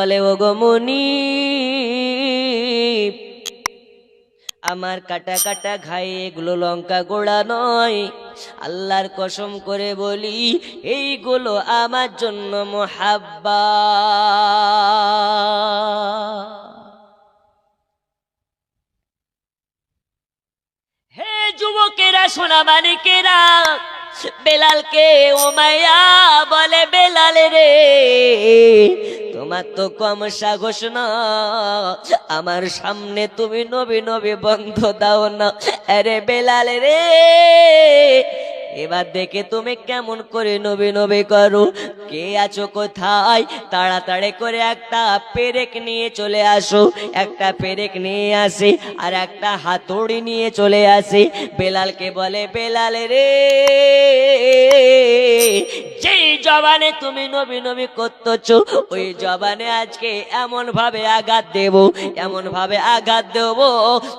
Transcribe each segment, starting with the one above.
বলে ও গো আমার কাটা কাটা ঘায়ে এগুলো লঙ্কা গোড়া নয়। আল্লাহর কসম করে বলি, এইগুলো আমার জন্য মোহাব্বা হে যুবকেরা সোনা মানিকেরা বেলালকে ও মায়া বলে, বেলাল রে, তোমার তো কম সাহস না। আমার সামনে তুমি নবী নবী বন্ধ দাও না। আরে বেলাল রে এবার দেখে তুমি কেমন করে নবে নবে করো। কে আছো কোথায়? তাড়াতাড়ি করে একটা পেরেক নিয়ে চলে আসো। একটা পেরেক নিয়ে আসে আর একটা হাতুড়ি নিয়ে চলে আসে। বেলালকে বলে, বেলাল রে, যেই জবানে তুমি নবী নবী করতেছো, ওই জবানে আজকে এমন ভাবে আঘাত দেব, এমন ভাবে আঘাত দেব,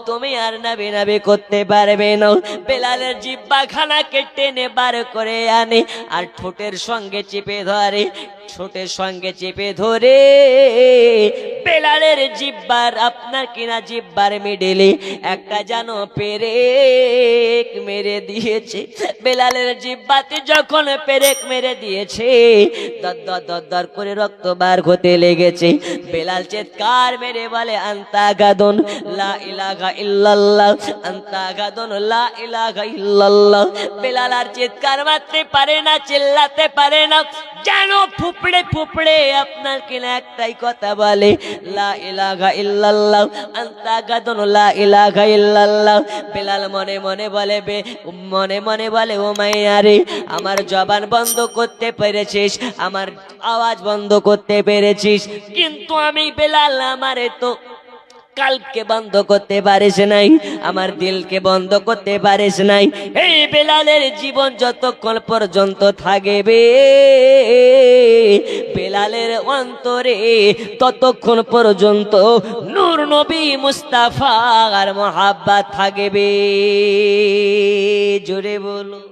তুমি আর নবী নবী করতে পারবে না। বেলালের জিব্বাখানাকে টেনে বার করে আনে, আর ঠোঁটের সঙ্গে চেপে ধরে ঠোঁটের সঙ্গে চেপে ধরে, বেলালের জিব্বার, আপনার কিনা জিব্বার মিডেলে একটা যেন পেরেক মেরে দিয়েছে। বেলালের জিব্বাতে যখন পেরেক মেরে দিয়েছে, দর দর করে রক্ত বার হতে লেগেছে। বেলাল চিৎকার মেরে বলে, আন্তা গাদন, লা ইলাহা ইল্লাল্লাহ, আন্তা গাদন, লা ইলাহা ইল্লাল্লাহ। বেলাল আর চিৎকার মারতে পারে না, চিল্লাতে পারে না, যেন ফুপড়ে ফুপড়ে আপনার কিনা একটাই কথা বলে, লা ইলাহা ইল্লাল্লাহ, আন্তা গাদন, লা ইলাহা ইল্লাল্লাহ। বেলাল মনে মনে বলে, বে, মনে মনে বলে, ও মাইয়ারে আমার জবান বন্ধ করতে পেরেছিস, আমার আওয়াজ বন্ধ করতে পেরেছিস, কিন্তু আমি বেলাল আমারে তো কালকে বন্ধ করতে পারিস নাই, আমার দিলকে বন্ধ করতে পারিস নাই। এই বেলালের জীবন যতক্ষণ পর্যন্ত থাকবে, বেলালের অন্তরে ততক্ষণ পর্যন্ত নূর নবী মুস্তাফার মহাব্বাত থাকবে। জোরে বলো।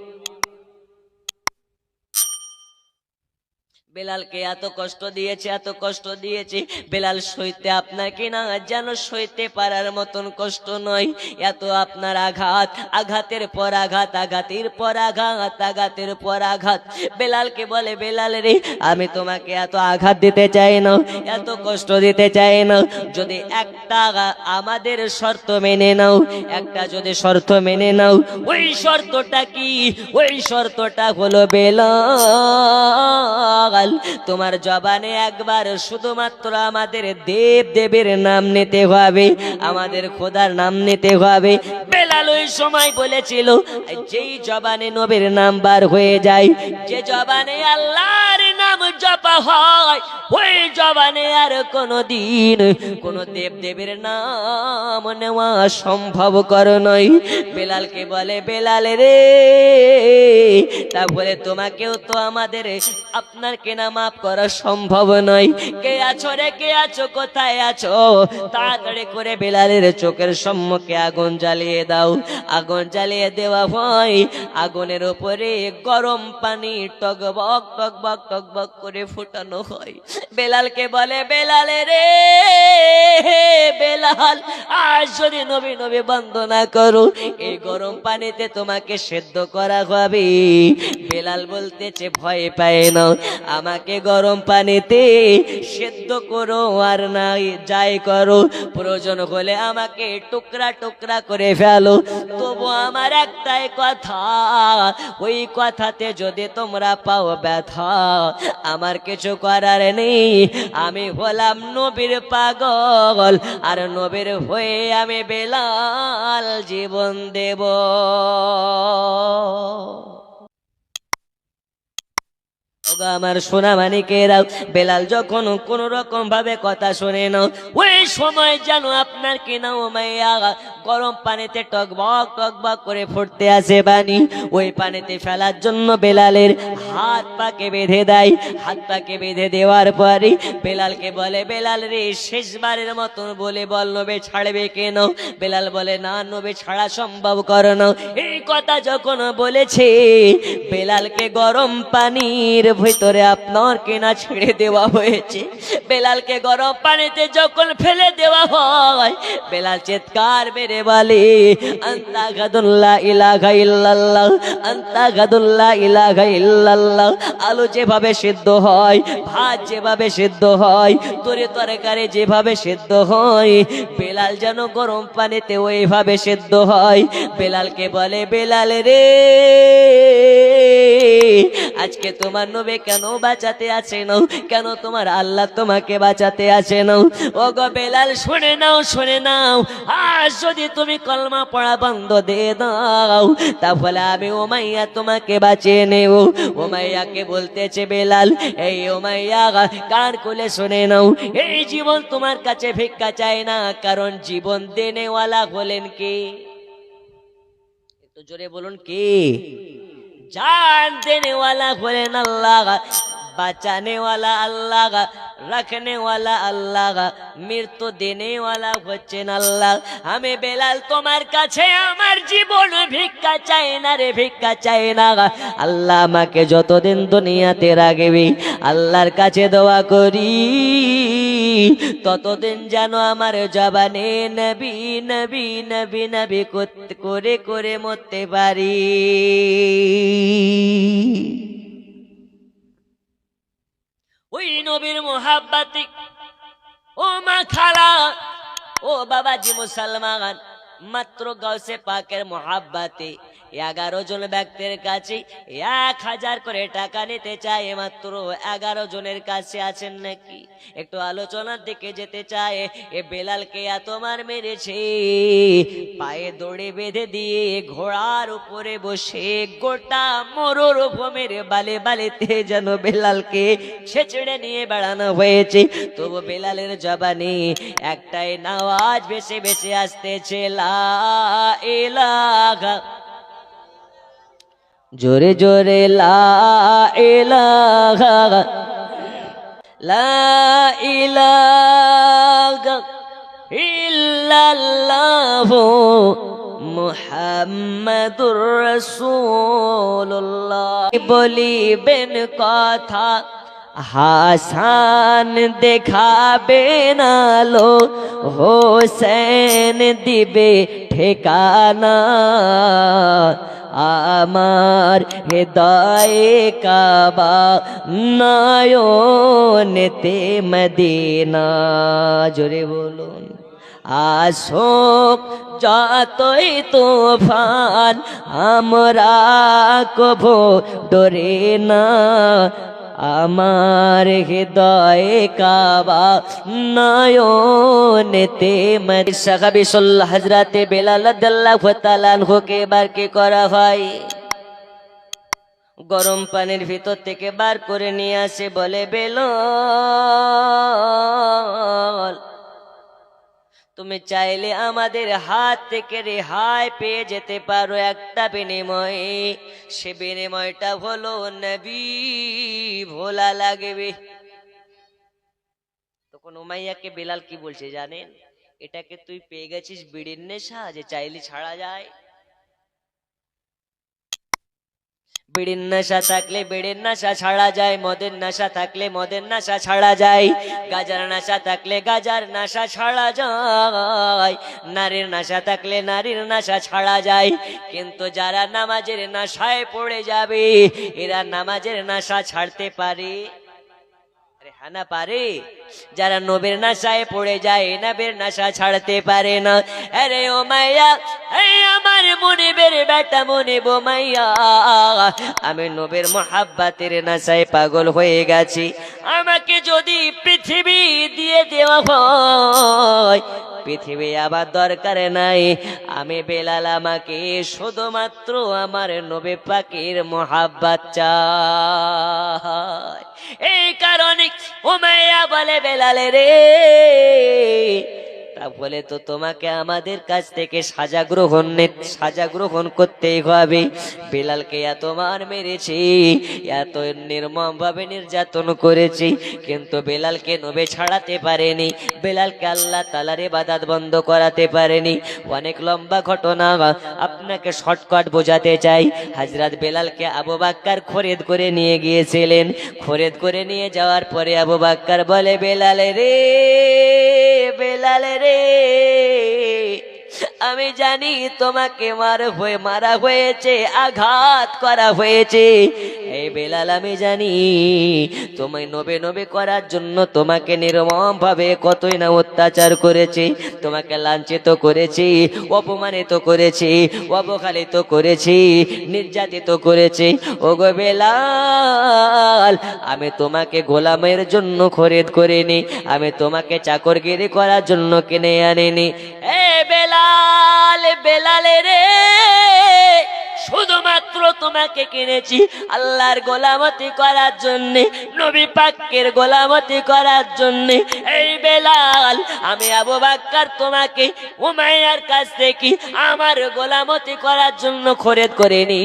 বেলালকে এত কষ্ট দিয়েছে, এত কষ্ট দিয়েছে। বেলাল সইতে আপনার কিনা যেন সইতে পারার মতন কষ্ট নয়। এত আপনার আঘাত, আঘাতের পর আঘাত, আঘাতের পর আঘাত, আঘাতের পর আঘাত। বেলালকে বলে, বেলাল রে, আমি তোমাকে এত আঘাত দিতে চাই না, এত কষ্ট দিতে চাই না। যদি একটা আমাদের শর্ত মেনে নাও, একটা যদি শর্ত মেনে নাও, ওই শর্তটা কি? ওই শর্তটা হলো বেলাল। তোমার জবানে একবার শুধুমাত্র আমাদের দেব দেবের নাম নিতে হবে, আমাদের খোদার নাম নিতে হবে। বেলাল ওই সময় বলেছিল যেই জবানে নবীর নাম বার হয়ে যায়, যে জবানে আল্লাহর নাম জপা হয়, ওই জবানে আর কোনো দিন কোনো দেব দেবের নাম নেওয়া সম্ভব কর নয়। বেলালকে বলে, বেলাল রে তারপরে তোমাকেও তো আমাদের আপনার কেনা মাফ করা সম্ভব নয়। কে আছো রে, কে আছো, কোথায় আছো? তাড়াতাড়ি করে বেলালের চোখের সম্মুখে আগুন জ্বালিয়ে দাও। আগুন জ্বালিয়ে দেওয়া হয় আগুনের উপরে গরম পানি টকবক টকবক টকবক করে ফুটানো হয়। বেলালকে বলে, বেলালে রে বেলাল আজ যদি নবী নবী বন্দনা করো, এই গরম পানিতে তোমাকে সেদ্ধ করা হবে। বেলাল বলতেছে, ভয় পায় না। আমাকে গরম পানিতে সেদ্ধ করো আর নাই, যাই করো। প্রয়োজন হলে আমাকে টুকরা টুকরা করে ফেলো। তবু আমার একটাই কথা, ওই কথাতে যদি তোমরা পাও ব্যথা, আমার কিছু করার নেই। আমি হলাম নবীর পাগল, আর নবীর হয়ে আমি বেলাল জীবন দেব। আমার সোনা মানিকেরা বেলাল যখন কোন রকম ভাবে কথা শোনে নাও, ওই সময় যেন আপনার কিনা ও মাইয়া গরম পানিতে টকবক টকবক করে ফুটতে আসে বানি ওই পানিতে ফেলার জন্য বেলালের হাত পাকে বেঁধে দেয়। হাত পাকে বেঁধে দেওয়ার পরে বেলালকে বলে, বেলাল রে, শেষবারের মতন বলে বল, নবে ছাড়বে কেন? বেলাল বলে, না, নবে ছাড়া সম্ভব করো না। এই কথা যখন বলেছে, বেলালকে গরম পানির ভিতরে আপনার কেনা ছেড়ে দেওয়া হয়েছে। বেলালকে গরম পানিতে যখন ফেলে দেওয়া হয়, বেলাল চিৎকার মেরে বলে, আন্তা গাদুল্লাহ ইলাহা ইল্লাল্লাহ, আন্তা গাদুল্লাহ ইলাহা ইল্লাল্লাহ। আলু যেভাবে সিদ্ধ হয়, ভাত যেভাবে সিদ্ধ হয়, তরি তরকারি যেভাবে সিদ্ধ হয়, বেলাল যেন গরম পানিতে ওইভাবে সিদ্ধ হয়। বেলালকে বলে, বেলাল রে, আজকে তোমার নবে কেন বাঁচাতে আছে নাও? কেন তোমার আল্লাহ তোমাকে বাঁচাতে আছে নাও? ও গো বেলাল, শুনে নাও শুনে নাও। আজ যদি তুমি কলমা পড়া বন্ধ দিয়ে দাও, তাহলে আমি ওমাইয়া তোমাকে বাঁচিয়ে নেব। ওমাইয়াকে বলতেছে বেলাল, এই ওমাইয়া কার খুলে শুনে নাও? এই জীবন তোমার কাছে ভিক্ষা চায় না, কারণ জীবন দেনেওয়ালা হলেন কে? জোরে বলুন, কে? जान देने वाला हलेन अल्लाह बचाने वाला अल्लाह रखने वाला अल्लाह মৃত্যু দেনে ওয়ালা হচ্ছেন আল্লাহ আমি বেলাল তোমার কাছে আমার জীবন ভিক্ষা চাই না রে ভিক্ষা চাই না আল্লাহ আমাকে যতদিন দুনিয়াতে রাখবি আল্লাহর কাছে দোয়া করি ততদিন যেন আমার জবানে নবী নবী নবী নবী করে করে মরতে পারি। ওই নবীর মোহাব্বাতি, ও মা খালা, ও বাবাজি মুসলমান, মাত্র গাউসে পাকের মোহাব্বাতে। এগারো জন ব্যক্তির কাছে এক হাজার করে টাকা নিতে চায়, মাত্র এগারো জনের কাছে আছেন নাকি? একটু আলোচনার দিকে যেতে চায়, এ বেলালকে এত মার মেরেছে, পায়ে দড়ি বেঁধে দিয়ে ঘোড়ার উপরে বসে গোটা মরুর ভূমির বালে বালেতে যেন বেলালকে ছেচড়ে নিয়ে বেড়ানো হয়েছে। তবু বেলালের জবানি একটাই নাওয়াজ বেছে ভেসে আসতেছে, লা ইলাহা জোরে জোরে লা ইলাহা লা ইলাহা ইল্লাল্লাহু মুহাম্মাদুর রাসূলুল্লাহ। বলিবেন কথা হাসান দেখাবে নালো হোসেন দিবে ঠিকানা। আমার হৃদয়ে কাবা নয়নেতে মদিনা। জোরে বলুন আসোক যতই তুফান আমরা কভো ডরে না। আমার হৃদয়ে কাবা নয়নেতে মারি সাহাবি সাল্লাহ হাজরাতে বেলাল আনহুকে বার কি করা হয়। গরম পানির ভিতর থেকে বার করে নিয়ে আসে, বলে বেলল তুমি চাইলে আমাদের হাত থেকে রেহাই পেয়ে যেতে পারো একটা বিনিময়ে। সে বিনিময়টা হলো নবী, ভোলা লাগবে। তখন উমাইয়াকে বেলাল কি বলছে জানেন? এটাকে তুই পেয়ে গেছিস বিড়ির নেশা, যে চাইলে ছাড়া যায়। বিড়ির নেশা থাকলে বিড়ির নেশা ছাড়া যায়, মদের নেশা থাকলে মদের নেশা ছাড়া যায়। গাজার নেশা থাকলে গাজার নেশা ছাড়া যায়, নারীর নেশা থাকলে নারীর নেশা ছাড়া যায়। কিন্তু যারা নামাজের নেশায় পড়ে যাবে, এরা নামাজের নেশা ছাড়তে পারে। না পারে। যারা নবীর নাশায় পড়ে যায়, নবীর নাশা ছাড়তে পারে না। আরে ও মাইয়া আমার মনিবের বেটা মনিব মাইয়া, আমি নবীর মোহাব্বাতের নাশায় পাগল হয়ে গেছি। আমাকে যদি পৃথিবী দিয়ে দেওয়া হয়, পৃথিবী আবার দরকার নাই। আমি বেলাল আমাকে শুধুমাত্র আমার নবী পাখির মোহাব্বাত চাই। এই কারণে উমাইয়া বলে বেলালে রে তাহলে তো তোমাকে আমাদের কাছ থেকে সাজা গ্রহণ সাজা গ্রহণ করতেই হবে। বেলালকে এত মার মেরেছি, এত নির্মম ভাবে নির্যাতন করেছি, কিন্তু বেলালকে নবে ছাড়াতে পারেনি। বেলালকে আল্লাহ তালারে বাদাত বন্ধ করাতে পারেনি। অনেক লম্বা ঘটনা, আপনাকে শর্টকাট বোঝাতে চাই। হাজরাত বেলালকে আবু বাক্কার খরিদ করে নিয়ে গিয়েছিলেন। খরিদ করে নিয়ে যাওয়ার পরে আবু বাক্কার বলে, বেলালে রে বেলালে রে রে আমি জানি তোমাকে মার হয়ে, মারা হয়েছে, আঘাত করা হয়েছে। এই বেলাল, আমি জানি তোমায় নবে নবে করার জন্য তোমাকে নির্মম ভাবে কতই না অত্যাচার করেছে, তোমাকে লাঞ্ছিত করেছি, অপমানিত করেছি, অবহেলিত করেছি, নির্যাতিত করেছি। ও গো বেলাল, আমি তোমাকে গোলামের জন্য খরিদ করিনি, আমি তোমাকে চাকরগিরি করার জন্য কিনে আনিনি। এ বেলাল, বেলালে রে। শুধুমাত্র তোমাকে কিনেছি আল্লাহর গোলামতি করার জন্য, নবী পাক্কের গোলামতি করার জন্য। এই বেলাল, আমি আবু বাক্কার তোমাকে উমাইয়ার কাছ থেকে আমার গোলামতি করার জন্য খরেদ করে নি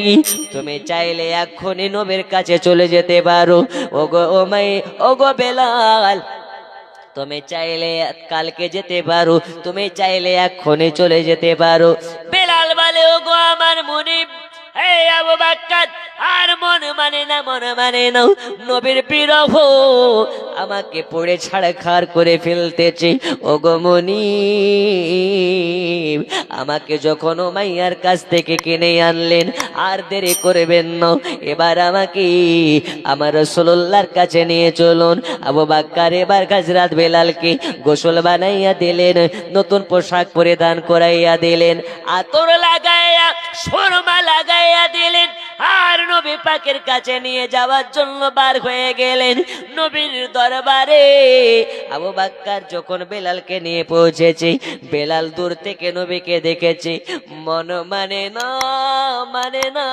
তুমি চাইলে এক্ষুনি নবীর কাছে চলে যেতে পারো। ওগো ওমাই ওগো বেলাল তুমি চাইলে কালকে যেতে পারো, তুমি চাইলে এক্ষণে চলে যেতে পারো। বেলাল বলে গো আমার মনিব এই আবু বাক্কার আর মন মানে না, মন মানে না। নবীর বিরহ আমাকে পড়ে ছাড়খাড় করে ফেলতেছে। ওগো মনিব, আমাকে যখন মাইয়ার কাছ থেকে কিনে আনলেন, আর দেরি করবেন না। এবার আমাকে আমার রসুল্লাহর কাছে নিয়ে চলুন। আবু বাক্কার এবার গাজরাত বেলালকে গোসল বানাইয়া দিলেন, নতুন পোশাক পরিধান করাইয়া দিলেন। আতর লাগাইয়া, সুরমা লাগাইয়া দিলেন। আর নবী পাকের কাছে নিয়ে যাওয়ার জন্য বার হয়ে গেলেন নবীর দরবারে। আবু বাক্কার যখন বেলালকে নিয়ে পৌঁছেছে, বেলাল দূর থেকে নবীকে দেখেছে। মন মানে না মানে না,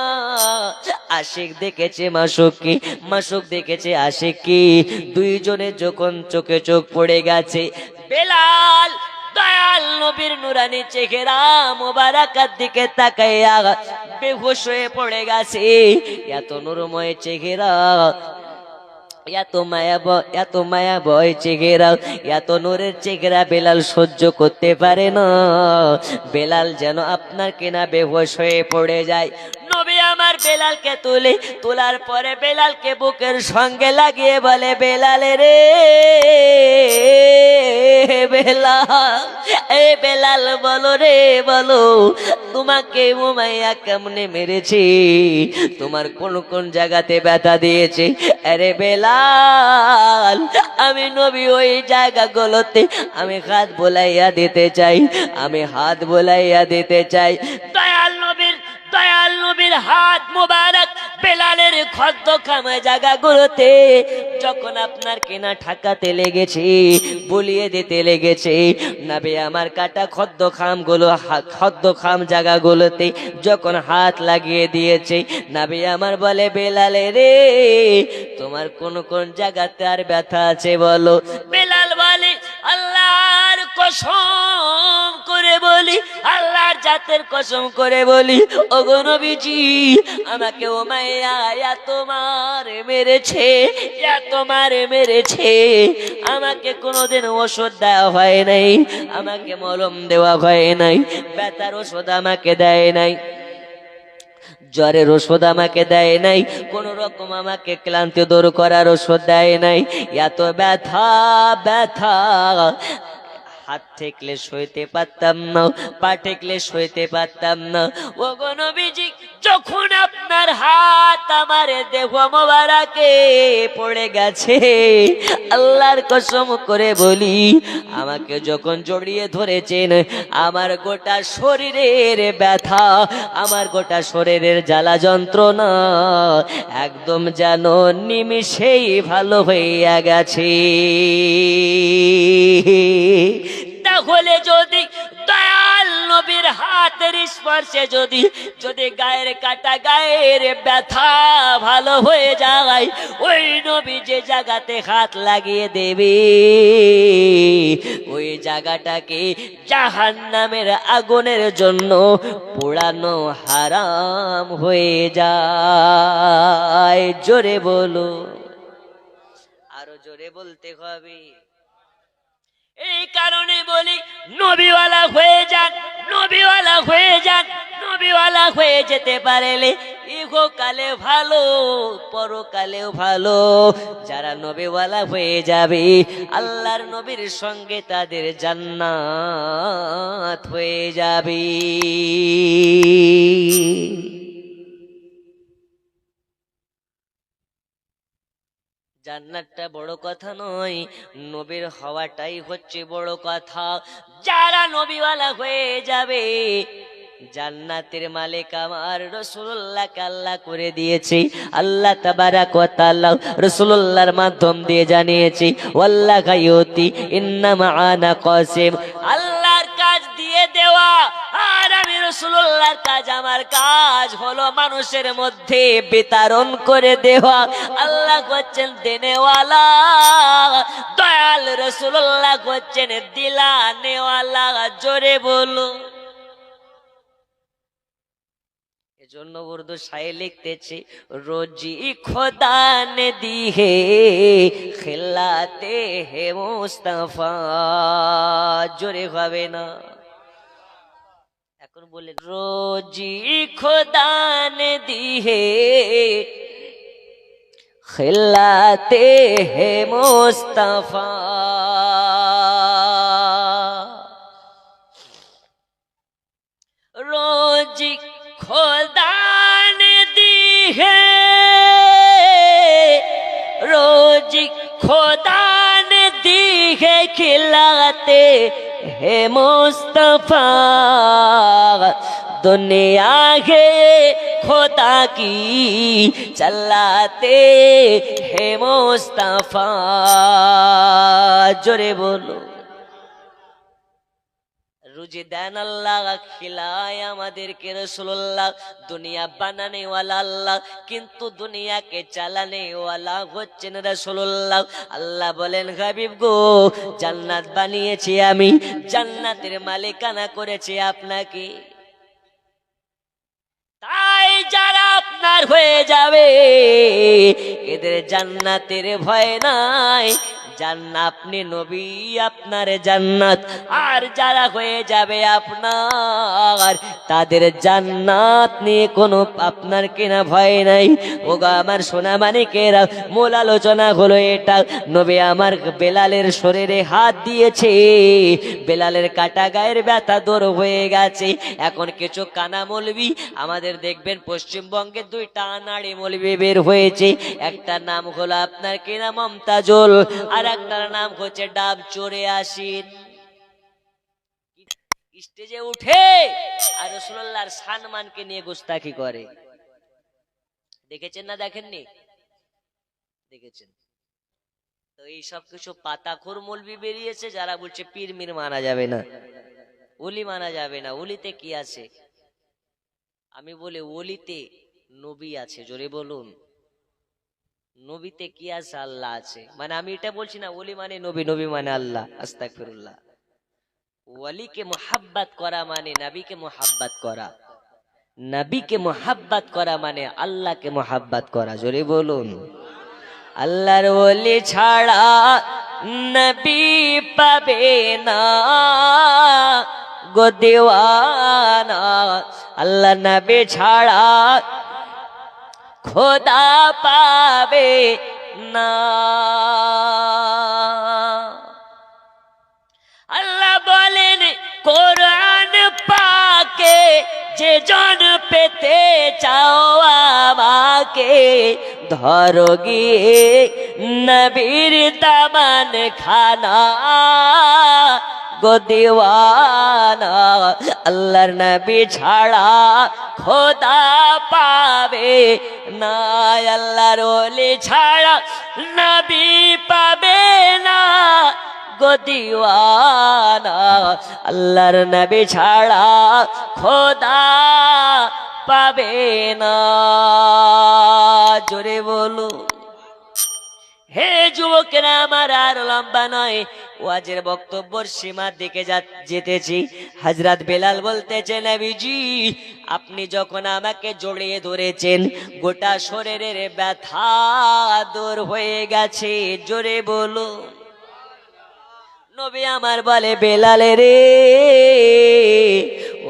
আশিক দেখেছে মাসুককে মাসুক দেখেছে আশিক কি। দুইজনে যখন চোখে চোখ পড়ে গেছে, বেলাল দয়াল নবীর নুরানি চেহারা দিকে তাকাইয়া হয়ে পড়ে গেছে। এত নুরময় চেহারা, এত মায়া এত মায়া বয় এত নূরের চেহারা বেলাল সহ্য করতে পারে না। বেলাল যেন আপনার কেনা বেহোশ হয়ে পড়ে যায়। নবী আমার বেলালকে তুলে, তোলার পরে বেলালকে বুকের সঙ্গে লাগিয়ে বলে, বেলালে রে, বেলাল, এ বেলাল বলো রে, বলো, তোমাকে উমাইয়া কেমনে মেরেছি? তোমার কোন কোন জায়গাতে ব্যথা দিয়েছে? আরে বেলাল, আমি নবী ওই জায়গাগুলোতে আমি হাত বোলাইয়া দিতে চাই, আমি হাত বোলাইয়া দিতে চাই। দয়াল নবীর দয়াল নবীর হাত মোবারক বেলালের খদ্দ খামে জায়গাগুলোতে যখন আপনার কেনা ঠাকাতে লেগেছে, বলিয়ে দিতে লেগেছে, নাবে আমার কাটা খদ্দ খামগুলো খদ্দ খাম জায়গাগুলোতে যখন হাত লাগিয়ে দিয়েছে, নাবে আমার বলে, বেলালে রে, তোমার কোন কোন জায়গাতে আর ব্যথা আছে বলো? বেলাল বলে কসম করে বলি, আল্লাহর জাতের কসম করে বলি, ওগো নবীজি, আমাকে ও মায়া তোমার মেরেছে তোমার মেরেছে। আমাকে কোনোদিন ওষুধ দেওয়া হয় নাই, আমাকে মলম দেওয়া হয় নাই, ব্যথার ওষুধ আমাকে দেয় নাই, জ্বরের ওষুধ আমাকে দেয় নাই কোন রকম আমাকে ক্লান্তি দূর করার ওষুধ দেয় নাই। এত ব্যথা ব্যথা হাত ঠেকলে সইতে পারতাম না, পা ঠেকলে সইতে পারতাম না। ও গো যখন আপনার হাত আমার দেহ মোবারকে পড়ে গেছে, আল্লাহর কসম করে বলি, আমাকে যখন জড়িয়ে ধরেছেন, আমার গোটা শরীরের ব্যথা, আমার গোটা শরীরের জ্বালা যন্ত্রণা একদম যেন নিমিষেই ভালো হইয়া গেছে। তাহলে যদি, দয়াল নবীর হাতের স্পর্শে যদি যদি গায়ের কাটা গায়ের ব্যথা ভালো হয়ে যায়, ওই নবী যে জায়গাতে হাত লাগিয়ে দেবে, ওই জায়গাটাকে জাহান নামের আগুনের জন্য পোড়ানো হারাম হয়ে যায়। জোরে বলো। আরও জোরে বলতে হবে। এই কারণে বলি, নবীওয়ালা হয়ে যান নবীওয়ালা হয়ে যান নবীওয়ালা হয়ে যেতে পারেলে ইহকালে ভালো পরকালেও ভালো। যারা নবীওয়ালা হয়ে যাবে, আল্লাহর নবীর সঙ্গে তাদের জান্নাত হয়ে যাবে। জান্নাতটা বড় কথা নয়, নবীর হওয়াটাই হচ্ছে বড় কথা। যারা নবীওয়ালা হয়ে যাবে, জান্নাতের মালিক আমার রসুল্লাহকে আল্লাহ করে দিয়েছে। আল্লাহ তাবারা কথা আল্লাহ রসুল্লাহর মাধ্যম দিয়ে জানিয়েছি, ওয়াল্লাহ গায়তি ইন্নামা আনা কসিম। আল্লাহর রসুল্লাহর কাজ আমার কাজ হলো মানুষের মধ্যে বিতরণ করে দেওয়া। আল্লাহ করছেন দেনেওয়ালা, দয়াল রসুল্লাহ করছেন দিলা জোরে বলো এজন্য উর্দু সায়ে লিখতেছি, রোজি খোদা নে দিহে খেলাতে হে মুস্তাফা। জোরে হবে না। বলে রোজি খোদান দিহে খেলাতে হে মোস্তফা। রোজি খোদান দিহে রোজি খোদান দিহে খেলাতে হে মুস্তফা দুনিয়া গে খোদা কি চালাতে? হে মুস্তফা জোরে বলো। রুজি দেন আল্লাহ, খিলায় আমাদেরকে রসুল্লাহ দুনিয়া বানানেওয়ালা আল্লাহ, কিন্তু দুনিয়াকে চালানেওয়ালা হচ্ছেন রসুল্লাহ আল্লাহ বলেন, হাবিব গো, জান্নাত বানিয়েছি আমি, জান্নাতের মালিকানা করেছি আপনাকে। তাই যারা আপনার হয়ে যাবে, এদের জান্নাতের ভয় নাই। আপনি নবী, আপনার জান্নাত। আর যারা হয়ে যাবে আপনার, তাদের জান্নাত নিয়ে কোনো আপনার কিনা ভয় নাই। ওগা আমার সোনা মানিকেরা মূল আলোচনা হলো এটা। নবী আমার বেলালের শরীরে হাত দিয়েছে। বেলালের কাটা গায়ের ব্যথা দূর হয়ে গেছে। এখন কিছু কানা মলবি, আমাদের দেখবেন পশ্চিমবঙ্গে দুইটা আনাড়ি মলবি বের হয়েছে। একটা নাম হলো আপনার কিনা মমতাজুল, আর একটার নাম হচ্ছে ডাব চড়ে আসিন স্টেজে উঠে আর রসুল্লাহর সানমানকে নিয়ে গুস্তাখি করে। দেখেছেন না দেখেননি? দেখেছেন। তো এই সব কিছু পাতাখোর মলবি বেরিয়েছে, যারা বলছে পীর মির মানা যাবে না। ওলি মানা যাবে না। ওলিতে কি আছে? আমি বলি ওলিতে নবী আছে, জোরে বলুন। নবীতে কি আছে? আল্লাহ আছে। মানে আমি এটা বলছি না, ওলি মানে নবী নবী মানে আল্লাহ, আস্তাগফিরুল্লাহ। ওয়ালিকে মোহাব্বত করা মানে নবীকে মোহাব্বাত করা। নবীকে মোহাব্বত করা মানে আল্লাহকে মোহাব্বত করা। জোরে বলুন। আল্লাহর ওলি ছাড়া নবী পাবে না। গো আল্লাহ নবী ছাড়া খোদা পাবে না। আল্লাহ বলেন, কোরআন পাকে যে জন পেতে চাও আমাকে, ধরো গিয়ে নবীর দামান খানা গো দিওয়ানা, আল্লাহর নবী ছাড়া খোদা পাবে না আল্লাহর ওলি ছাড়া নবী পাবে না আল্লাহর নবী ছাড়া খোদা পাবে না। জোরে বলো হে যুবকেরা, আমার আর লম্বা নয়। ওয়াজের বক্তব্যর সীমার দিকে যেতেছি। হাজরাত বেলাল বলতেছে, নবীজি, আপনি যখন আমাকে জড়িয়ে ধরেছেন, গোটা শরীরের ব্যথা দূর হয়ে গেছে। জোরে বলো। নবী আমার বলে বেলালে রে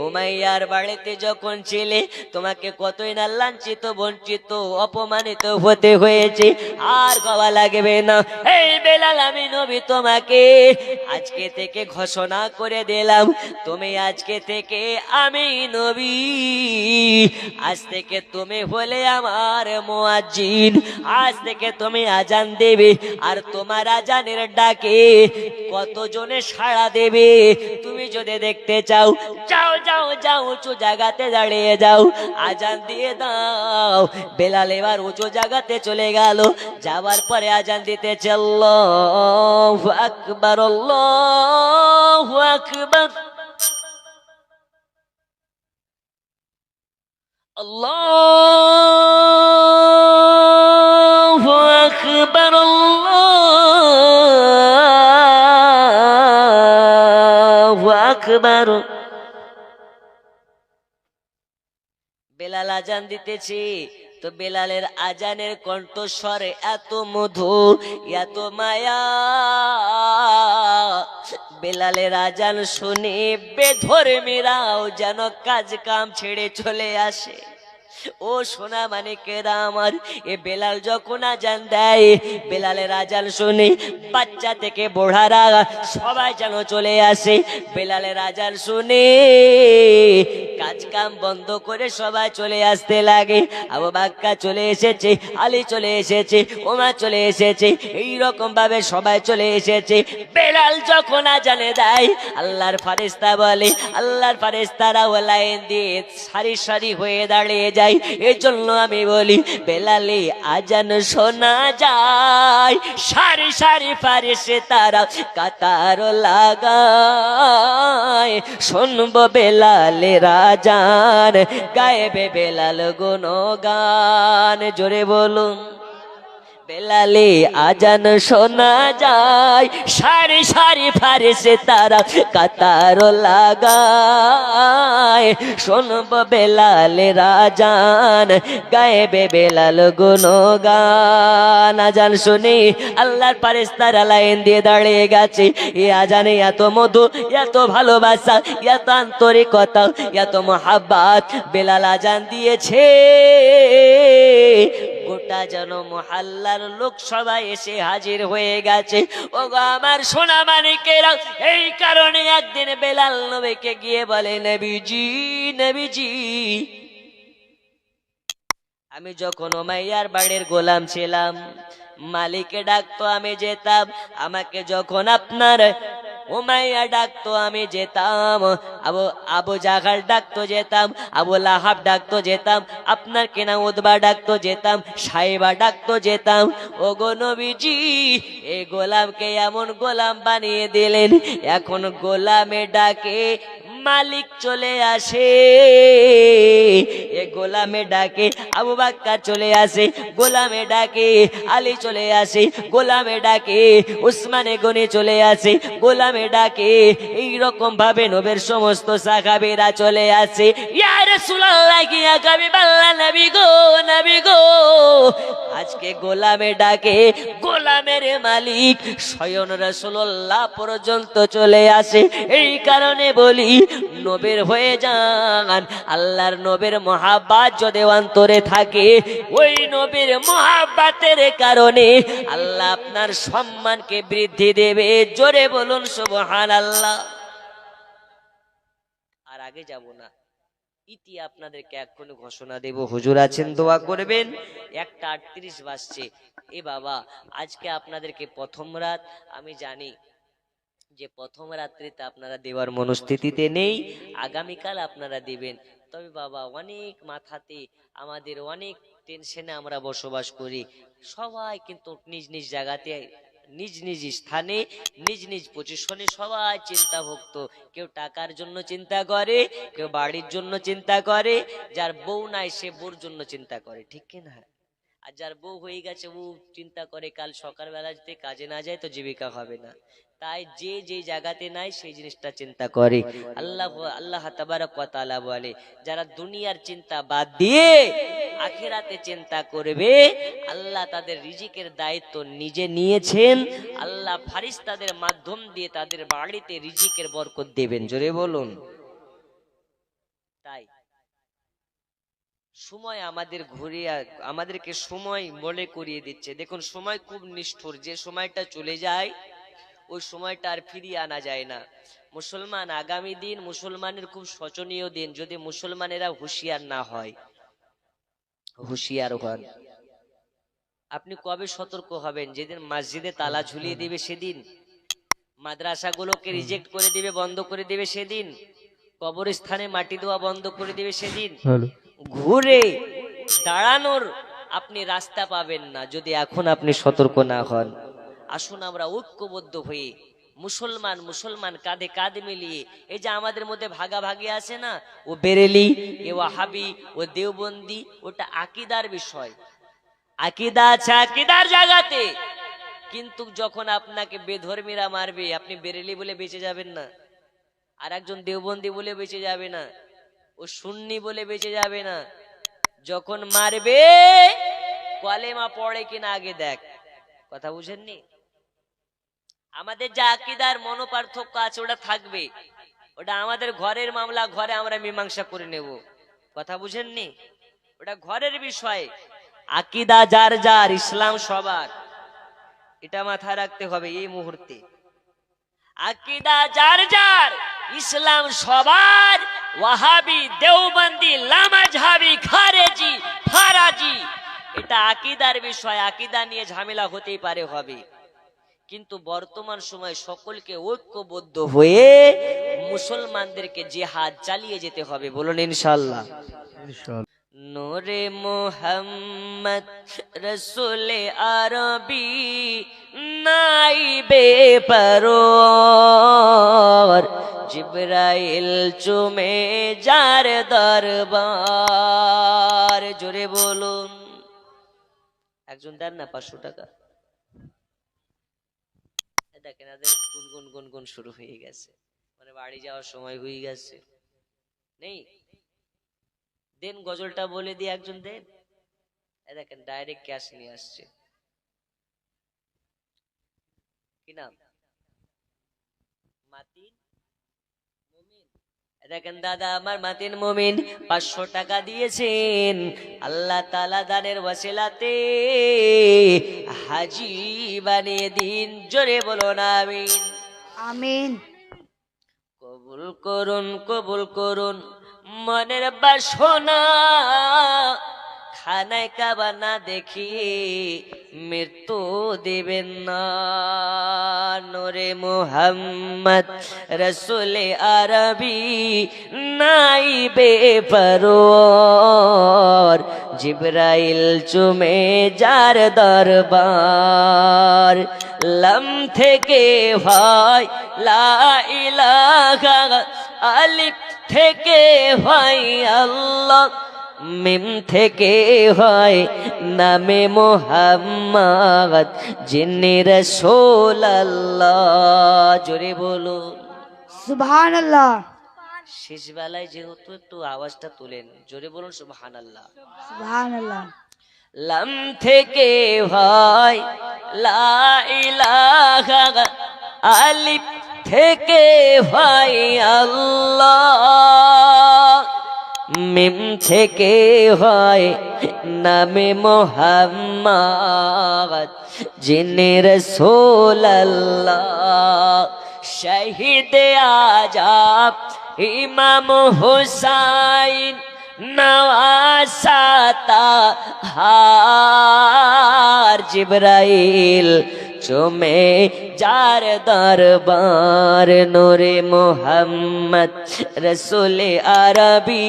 উমাইয়ার বাড়িতে যখন ছিলে, তোমাকে কতই না লাঞ্ছিত, বঞ্চিত, অপমানিত হতে হয়েছে। আর গাওয়া লাগবে না। এই বেলাল, আমি নবী তোমাকে আজকে থেকে ঘোষণা করে দিলাম। তুমি আজকে থেকে আমি নবী। আজ থেকে তুমি হলে আমার মোয়াজ্জিন। আজ থেকে তুমি আজান দেবে। আর তোমার আজানের ডাকে কতজনে সাড়া দেবে? তুমি যদি দেখতে চাও যাও যাও যাও যাও, উঁচু জায়গাতে দাঁড়িয়ে যাও। আজান দিয়ে দাও। বেলাল এবার উঁচু জায়গাতে চলে গেল। যাওয়ার পরে আজান দিতে চলল আকবর আকবর। আজান দিতেছি। তো বেলালের আজানের কণ্ঠস্বরে এত মধু, এত মায়া। বেলালের আজান শুনে বেধর্মীরাও যেন কাজ কাম ছেড়ে চলে আসে। ও সোনা মানিকেরা আমার? এ বেলাল যখন আজান দেয়, বেলালের আজান শুনে বাচ্চা থেকে বোড়ারা সবাই যেন চলে আসে। বেলালের আজান শুনে কাজ কাম বন্ধ করে সবাই চলে আসতে লাগে। আবু বাক্কা চলে এসেছে, আলী চলে এসেছে ওমা চলে এসেছে এই রকম ভাবে সবাই চলে এসেছে। বেলাল যখন আজানে দেয়, আল্লাহর ফারিস্তা বলে, আল্লাহর ফারিস্তারা ও লাইন দিয়ে সারি সারি হয়ে দাঁড়িয়ে যায়। এই এজন্য আমি বলি, বেলালে আজান শোনা যায়। সারি সারি ফারিসে তারা কাতার লাগায়। শুনব বেলালে রাজান, গায়েবে বেলাল গুণ গান জোরে বলুন। বেলালে আজান শোনা যায়। সারি সারি ফারেসে তারা কাতার লাগায়। শুনব বেলালে রাজান, গায়েবে বেলাল গুন গান আজান শুনি, আল্লাহর পারেস তারা লাইন দিয়ে দাঁড়িয়ে গেছে। এ আজানে এত মধু এত ভালোবাসা, এত আন্তরিকতা, এত মহাব্বাত। বেলাল আজান দিয়েছে। যেন মহাল্লার লোক সবাই এসে হাজির হয়ে গেছে। ও আমার সোনা মানিকেরা এই কারণে একদিন বেলাল নবীকে গিয়ে বলে, নবীজি নবীজি, আমি যখন ওমাইয়ার বাড়ির গোলাম ছিলাম, মালিকে ডাকতো আমি যেতাম, আমাকে যখন আপনার ওমাইয়া ডাকতো, আমি যেতাম। আবু আবু জাগাল ডাকতো, যেতাম। আবু লাহাব ডাকতো, যেতাম। আপনার কেনা উদ্বা ডাকতো, যেতাম। সাহেবা ডাকতো, যেতাম। ও গো নবীজি এই গোলামকে এমন গোলাম বানিয়ে দিলেন, এখন গোলামে ডাকে। মালিক চলে আসে, এ গোলামে ডাকে, আবু বাক্কা চলে আসে, গোলামে ডাকে, আলী চলে আসে, গোলামে ডাকে, উসমানে গনি চলে আসে, গোলামে ডাকে এই রকম ভাবে নবের সমস্ত সাহাবেরা চলে আসে। ইয়া রাসূলুল্লাহ গিয়া বাল্লা নবী গো নবী গো, আজকে গোলামে ডাকে গোলামের মালিক, স্বয়ং রাসূলুল্লাহ পর্যন্ত চলে আসে। এই কারণে বলি, নবের হয়ে যান, আল্লাহর নবের মহাব্বাত যদি অন্তরে থাকে, ওই নবীর মহাব্বাতের কারণে আল্লাহ আপনার সম্মানকে বৃদ্ধি দেবে। জোরে বলুন, সুবহানাল্লাহ। আর আগে যাব না। ইতি আপনাদেরকে এক্ষুনি ঘোষণা দেব। হুজুর আছেন, দোয়া করবেন। একটা আটত্রিশ বাজছে। এ বাবা, আজকে আপনাদেরকে প্রথম রাত, আমি জানি যে প্রথম রাত্রিতে আপনারা দেওয়ার মনস্থিতিতে নেই, আগামীকাল আপনারা দিবেন। তবে বাবা, অনেক মাথাতে, আমাদের অনেক টেনশনে আমরা বসবাস করি। সবাই কিন্তু নিজ নিজ জায়গাতে, নিজ নিজ স্থানে, নিজ নিজ পজিশনে সবাই চিন্তা ভক্ত কেউ টাকার জন্য চিন্তা করে, কেউ বাড়ির জন্য চিন্তা করে, যার বউ নাই সে বউর জন্য চিন্তা করে, ঠিক কিনা? আর যার বউ হয়ে গেছে, ও চিন্তা করে কাল সকালবেলা যদি কাজে না যায় তো জীবিকা হবে না। তাই যে যে জায়গাতে নাই, সেই জিনিসটা চিন্তা করে। আল্লাহ আল্লাহ তাআলা বলে, যারা দুনিয়ার চিন্তা বাদ দিয়ে আখিরাতে চিন্তা করবে, আল্লাহ তাদের রিজিকের দায়িত্ব নিজে নিয়েছেন। আল্লাহ ফারিস্তাদের মাধ্যম দিয়ে তাদের বাড়িতে রিজিকের বরকত দেবেন। জোরে বলুন। তাই সময় আমাদের ঘুরে আমাদেরকে সময় মনে করিয়ে দিচ্ছে। দেখুন সময় খুব নিষ্ঠুর। যে সময়টা চলে যায় ওই সময়টা আর ফিরিয়ে আনা যায় না। মুসলমান আগামী দিন মুসলমানের খুব শোচনীয় দিন যদি মুসলমানেরা হুঁশিয়ার না হয়। হুঁশিয়ার হন। আপনি কবে সতর্ক হবেন? যেদিন মসজিদে তালা ঝুলিয়ে দিবে সেদিন? মাদ্রাসাগুলোকে রিজেক্ট করে দিবে বন্ধ করে দিবে সেদিন? কবরস্থানে মাটি দেওয়া বন্ধ করে দিবে সেদিন? ঘুরে দাঁড়ানোর আপনি রাস্তা পাবেন না, যদি এখন আপনি সতর্ক না হন। আসুন আমরা ঐক্যবদ্ধ হয়ে মুসলমান মুসলমান কাঁধে কাঁধ মিলিয়ে। এই যে আমাদের মধ্যে ভাগাভাগি আছে না, ও বেরেলি, এ ওয়াহাবি, ও দেওবন্দি, ওটা আকিদার বিষয়। আকিদা আছে আকিদার জায়গাতে। কিন্তু যখন আপনাকে বেধর্মীরা মারবে, আপনি বেরেলি বলে বেঁচে যাবেন না। আর একজন দেওবন্দি বলে বেঁচে যাবে না। ও সুন্নি বলে বেঁচে যাবে না। যখন মারবে, কলেমা পড়ে কিনা আগে দেখ। কথা বুঝেননি? আমাদের যা আকিদার মনোপার্থক্য আছে, ওটা থাকবে। ওটা আমাদের ঘরের মামলা, ঘরে আমরা মীমাংসা করে নেব। কথা বুঝেননি? ওটা ঘরের বিষয়। আকিদা যার যার, ইসলাম সবার। এটা মাথায় রাখতে হবে এই মুহূর্তে। আকিদা যার যার, ইসলাম সবার। ওয়াহাবি দেওবন্দি লামাজহাবি খারেজি ফারাজি এটা আকিদার বিষয়, আকিদা নিয়ে ঝামেলা হতেই পারে, হবে। কিন্তু বর্তমান সময় সকলকে ঐক্যবদ্ধ হয়ে মুসলমানদেরকে জিহাদ চালিয়ে যেতে হবে, বলুন ইনশাল্লাহ নূরে মোহাম্মদ রসুল আরবি নাইবে পরোর জিব্রাইল চুমে যার দরবার। জোরে বলুন। একজন দেন না পাঁচশো টাকা? দেখেন, এদের গুনগুন গুনগুন শুরু হয়ে গেছে। মানে বাড়ি যাওয়ার সময় হয়ে গেছে। নেই? দেন গজলটা বলে দিয়ে একজন দেন। দেখেন ডাইরেক্ট ক্যাশ নিয়ে আসছে। কি নাম? মাতিন দেখেন দাদা আমার মাতিন মুমিন পাঁচশো টাকা দিয়েছেন। আল্লাহ তালা দানের ওয়াসিলাতে হাজি বানিয়ে দিন। জোরে বলো না আমিন। আমিন। কবুল করুন কবুল করুন। মনের বাসনা। খানায় কাবা না দেখি মৃত্যু দেবেন না। নোরে মোহাম্মদ রসুল আরবি নাইবে পরোর জিব্রাইল চুমে যার দরবার। লম থেকে ভাই লা আলিফ থেকে ভাই আল্লাহ মিম থেকে হয় নামে মোহাম্মদ যিনি রসোল আল্লাহ জোরে বলুন। সুবহান আল্লাহ শেষ বেলায় যেহেতু একটু আওয়াজটা তুলেন জোরে বলুন সুবহান আল্লাহ সুবহান আল্লাহ লাম থেকে ভাই লা ইলাহা আলিফ থেকে ভাই আল্লাহ। মিম থেকে হয় নামে মোহাম্মদ, যিনি রসোল শহীদ আজাব, ইমাম হুসাইন নওয়াসাতা হার জিব্রাইল চুমে যার দরবার নোরে মোহাম্মদ রসুল আরবি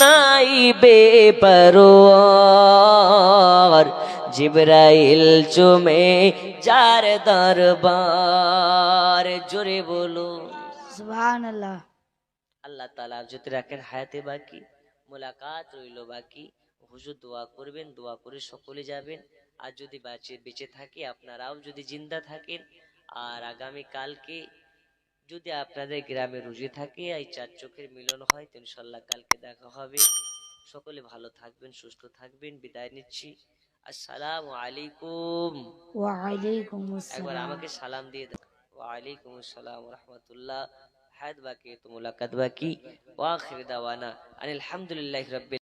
নাইবে পরোয়ার। জিব্রাইল চুমে যার দরবার জোরে আল্লাহ আল্লাহ তালা যদি রাখেন হায়াতে বাকি মোলাকাত রইল বাকি। হুজুর দোয়া করবেন দোয়া করে সকলে যাবেন। আর যদি বাঁচে বেঁচে থাকি আপনারাও যদি জিন্দা থাকেন আর আগামী কালকে যদি আপনাদের গ্রামে রুজি থাকে এই চার চোখের মিলন হয় তো ইনশাল্লাহ কালকে দেখা হবে। সকলে ভালো থাকবেন সুস্থ থাকবেন বিদায় নিচ্ছি। আসসালামু আলাইকুম। ওয়ালাইকুম একবার আসসালাম। একবার আমাকে সালাম দিয়ে দাও। ওয়ালাইকুম আসসালাম রহমতুল্লাহ। হায়াত বাকি তো মুলাকাত বাকি। ওয়া আখির দাওয়ানা। আনিল হামদুলিল্লাহি রাব্বিল